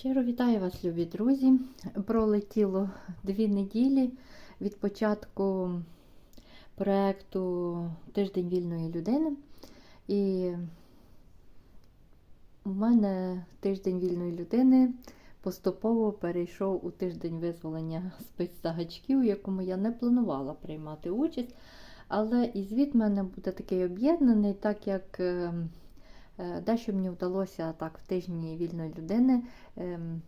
Щиро вітаю вас, любі друзі. Пролетіло дві неділі від початку проєкту Тиждень вільної людини. І у мене тиждень вільної людини поступово перейшов у тиждень визволення спецзагачків, у якому я не планувала приймати участь. Але і звіт в мене буде такий об'єднаний, так як е, е, дещо мені вдалося так в тижні вільної людини ем,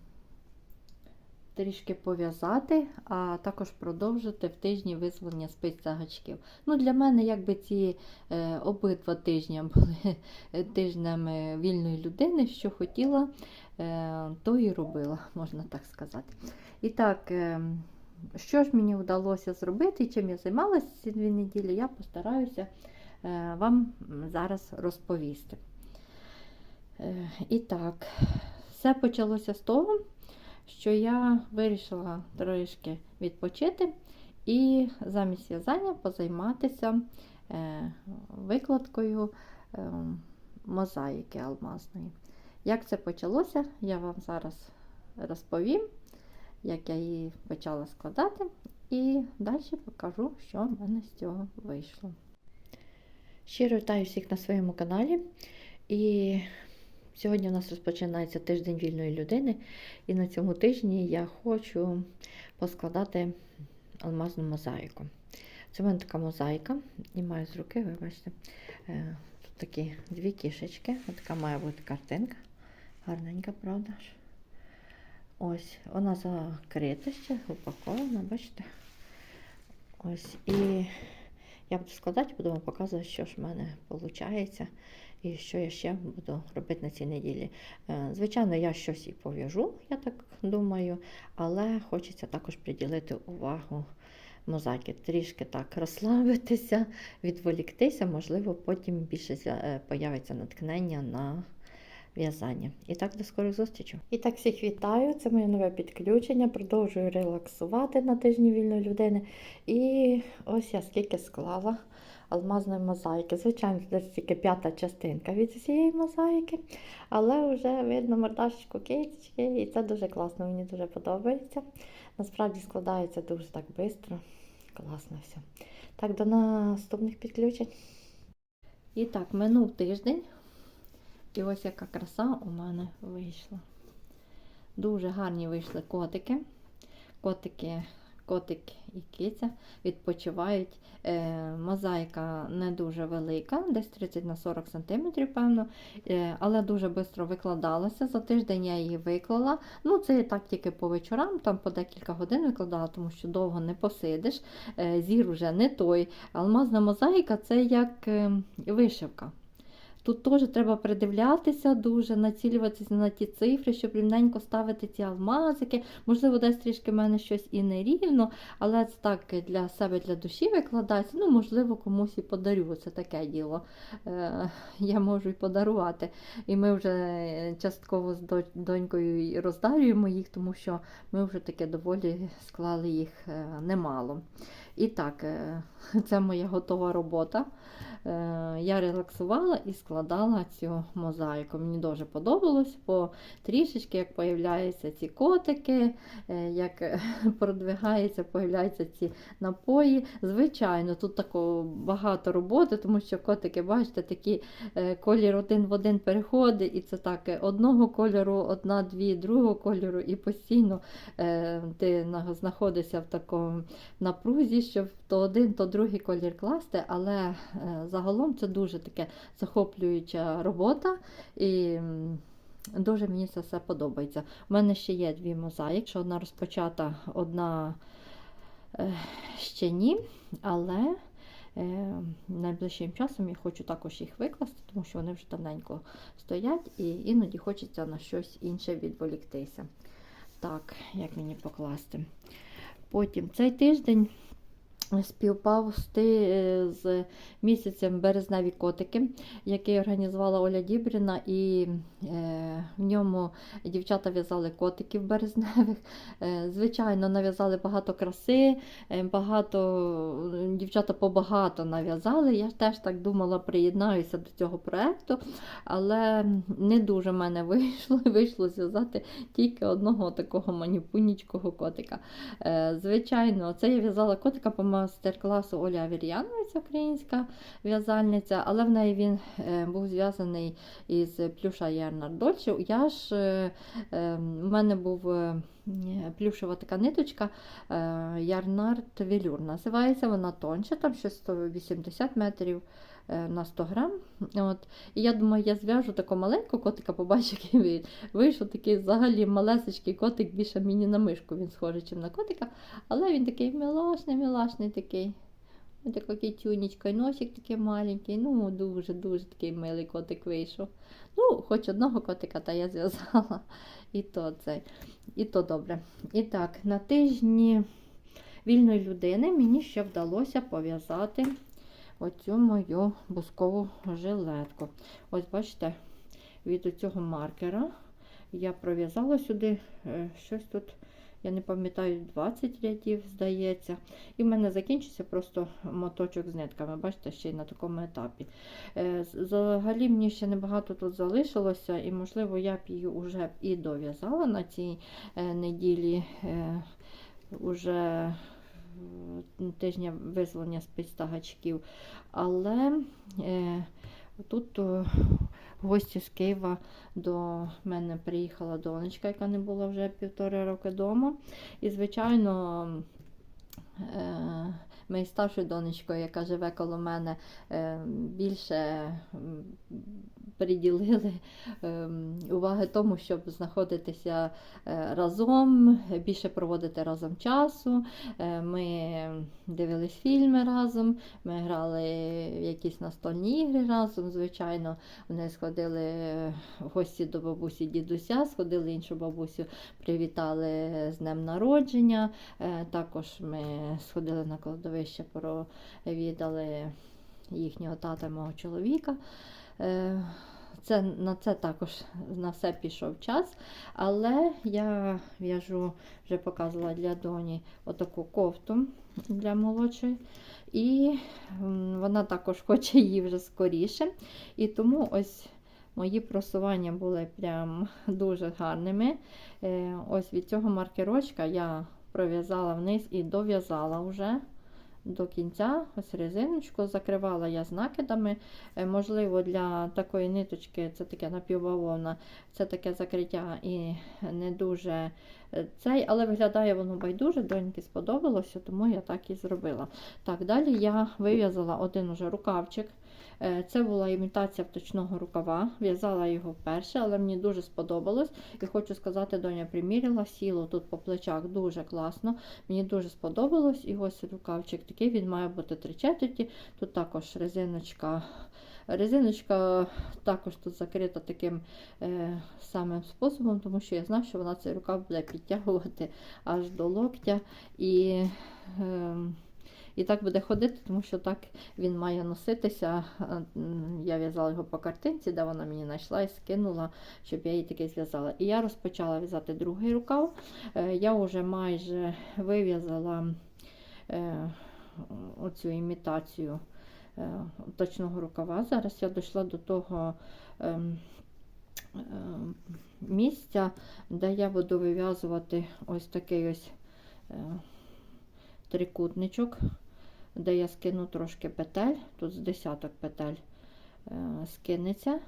трішки пов'язати, а також продовжити в тижні визволення спецзагачків. Ну, для мене якби ці е, обидва тижні були тижнями вільної людини, що хотіла, е, то і робила, можна так сказати. І так, е, що ж мені вдалося зробити чим я займалася ці дві неділі, я постараюся е, вам зараз розповісти. Е, І так, все почалося з того, що я вирішила трошки відпочити і замість в'язання позайматися е, викладкою е, мозаїки алмазної. Як це почалося, я вам зараз розповім, як я її почала складати, і далі покажу, що в мене з цього вийшло. Щиро вітаю всіх на своєму каналі. І Сьогодні у нас розпочинається тиждень вільної людини, і на цьому тижні я хочу поскладати алмазну мозаїку. Це в мене така мозаїка, і маю з руки, ви бачите, е, тут такі дві кішечки. Ось така має бути картинка. Гарненька, правда ж? Ось, вона закрита ще, упакована, бачите? Ось, і я буду складати, буду вам показувати, що ж в мене виходить і що я ще буду робити на цій неділі. Е, Звичайно, я щось і пов'яжу, я так думаю, але хочеться також приділити увагу мозаїки, трішки так розслабитися, відволіктися, можливо, потім більше е, появиться натхнення на в'язання. І так, до скорих зустрічей. І так, всіх вітаю. Це моє нове підключення. Продовжую релаксувати на тижні вільної людини. І ось я скільки склала алмазної мозаїки. Звичайно, це тільки п'ята частинка від цієї мозаїки, але вже видно мордашечку киточки, і це дуже класно, мені дуже подобається. Насправді складається дуже так швидко. Класно все. Так, до наступних підключень. І так, минув тиждень. І ось яка краса у мене вийшла. Дуже гарні вийшли котики. Котики, котик і киця відпочивають. Е, мозаїка не дуже велика, десь 30 на 40 см, певно, е, але дуже швидко викладалася. За тиждень я її виклала. Ну, це я так тільки по вечорам, там по декілька годин викладала, тому що довго не посидиш. Е, зір уже не той. Алмазна мозаїка це як е, вишивка. Тут теж треба придивлятися, дуже націлюватися на ті цифри, щоб рівненько ставити ці алмазики. Можливо, десь трішки в мене щось і нерівно, але це так для себе, для душі викладається. Ну, можливо, комусь і подарю. Це таке діло. Е, я можу і подарувати. І ми вже частково з донькою роздарюємо їх, тому що ми вже таке доволі склали їх е, немало. І так, е, це моя готова робота. Е, Я релаксувала і складала цю мозаїку. Мені дуже подобалось, бо трішечки, як появляються ці котики, е, як продвигаються, появляються ці напої. Звичайно, тут такого багато роботи, тому що котики, бачите, такі колір один в один переходить, і це так одного кольору, одна-дві, другого кольору, і постійно ти знаходишся в такому напрузі, щоб то один, то другий колір класти, але е, загалом це дуже таке захоплююча робота. І дуже мені це все подобається. У мене ще є дві мозаїки, що одна розпочата, одна е, ще ні, але е, найближчим часом я хочу також їх викласти, тому що вони вже давненько стоять, і іноді хочеться на щось інше відволіктися. Так, як мені покласти? Потім цей тиждень співпав е, з місяцем березневі котики, який організувала Оля Дібріна, і е, в ньому дівчата в'язали котиків березневих. Е, звичайно, нав'язали багато краси, багато дівчата побагато нав'язали. Я теж так думала, приєднаюся до цього проекту, але не дуже в мене вийшло. Вийшло зв'язати тільки одного такого маніпунічкого котика. Звичайно, це я в'язала котика по майстер-класу Оля Авір'яновиця, українська в'язальниця, але в неї він е, був зв'язаний із плюша Ярнар Дольче. Я ж е, е, в мене був е, плюшева така ниточка Ярнард Велюр називається, вона тонша, там щось 180 метрів на 100 грам. От. І я думаю, я зв'яжу таку маленьку котика, побачу, який він вийшов такий взагалі малесечкий котик, більше мені на мишку він схожий, чим на котика. Але він такий милашний, милашний такий. Ось така кітюнечка, і носик такий маленький. Ну, дуже-дуже такий милий котик вийшов. Ну, хоч одного котика, та я зв'язала. І то це, і то добре. І так, на тижні вільної людини мені ще вдалося пов'язати оцю мою бускову жилетку. Ось бачите, від цього маркера я пров'язала сюди е, щось тут, я не пам'ятаю, 20 рядів, здається. І в мене закінчиться просто моточок з нитками. Бачите, ще й на такому етапі. Е, Взагалі мені ще небагато тут залишилося, і, можливо, я б її вже і дов'язала на цій е, неділі. Уже тижня визволення спецтагачків. Але е, тут е, гості з Києва до мене приїхала донечка, яка не була вже півтори роки вдома. І, звичайно, е, з старшою донечкою, яка живе коло мене, е, більше приділили ем, уваги тому, щоб знаходитися е, разом, більше проводити разом часу. Е, Ми дивились фільми разом, ми грали в якісь настольні ігри разом. Звичайно, вони сходили в гості до бабусі дідуся, сходили іншу бабусю, привітали з днем народження. Е, Також ми сходили на кладовище, провідали їхнього тата, мого чоловіка. Е, Це, на це також на все пішов час. Але я в'яжу, вже показувала для доні отаку кофту для молодшої. І вона також хоче її вже скоріше. І тому ось мої просування були прям дуже гарними. Е, Ось від цього маркерочка я пров'язала вниз і дов'язала вже до кінця. Ось резиночку закривала я з накидами. Е, Можливо, для такої ниточки це таке напівбавовна, це таке закриття і не дуже е, цей, але виглядає воно байдуже, доньки сподобалося, тому я так і зробила. Так, далі я вив'язала один уже рукавчик. Е, Це була імітація вточного рукава. В'язала його вперше, але мені дуже сподобалось. І хочу сказати, доня приміряла, сіло тут по плечах дуже класно. Мені дуже сподобалось. І ось рукавчик такий, він має бути три четверті. Тут також резиночка. Резиночка також тут закрита таким е, самим способом, тому що я знаю, що вона цей рукав буде підтягувати аж до локтя. І, е, і так буде ходити, тому що так він має носитися. Я в'язала його по картинці, де вона мені знайшла і скинула, щоб я її таки зв'язала. І я розпочала в'язати другий рукав. Е, Я вже майже вив'язала е, оцю імітацію е, точного рукава. Зараз я дійшла до того ем, ем, місця, де я буду вив'язувати ось такий ось трикутничок, де я скину трошки петель, тут з десяток петель е, скинеться.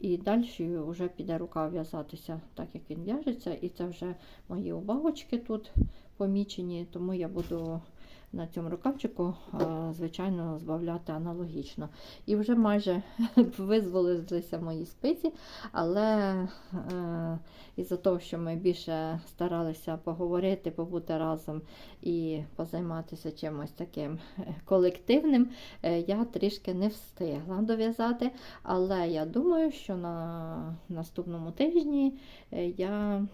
І далі вже піде рука в'язатися так, як він в'яжеться. І це вже мої убавочки тут помічені, тому я буду на цьому рукавчику, звичайно, збавляти аналогічно. І вже майже визволилися мої спиці, але е, із-за того, що ми більше старалися поговорити, побути разом і позайматися чимось таким е, колективним, е, я трішки не встигла дов'язати. Але я думаю, що на наступному тижні я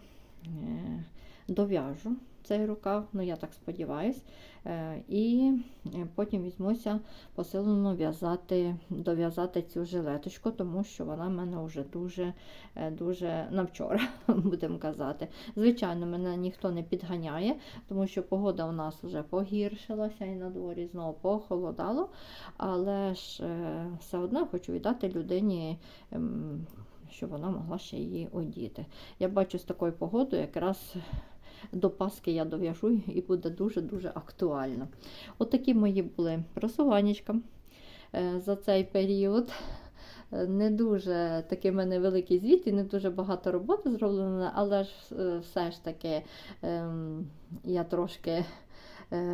дов'яжу цей рукав, ну я так сподіваюсь. Е, І е, потім візьмуся посилено в'язати, дов'язати цю жилеточку, тому що вона в мене вже дуже, е, дуже на вчора, будемо казати. Звичайно, мене ніхто не підганяє, тому що погода у нас вже погіршилася і на дворі знову похолодало. Але ж все одно хочу віддати людині. ем, щоб вона могла ще її одіти. Я бачу з такою погодою, якраз до Паски я дов'яжу і буде дуже-дуже актуально. От мої були просуваннячка е, за цей період. Е, Не дуже такий в мене великий звіт і не дуже багато роботи зроблено, але ж е, все ж таки ем, я трошки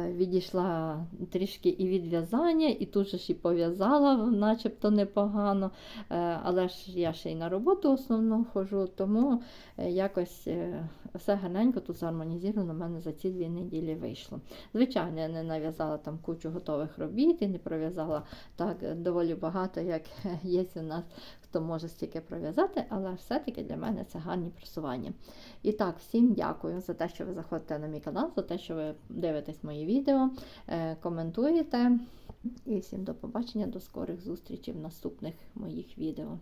відійшла трішки і від в'язання, і тут же ж і пов'язала, начебто непогано. Е, Але ж я ще й на роботу основну ходжу, тому е, якось е, все гарненько тут згармонізовано в мене за ці дві неділі вийшло. Звичайно, я не нав'язала там кучу готових робіт і не пров'язала так доволі багато, як є у нас, хто може стільки пров'язати, але все-таки для мене це гарні просування. І так, всім дякую за те, що ви заходите на мій канал, за те, що ви дивитесь мої відео, е, коментуєте. І всім до побачення, до скорих зустрічей в наступних моїх відео.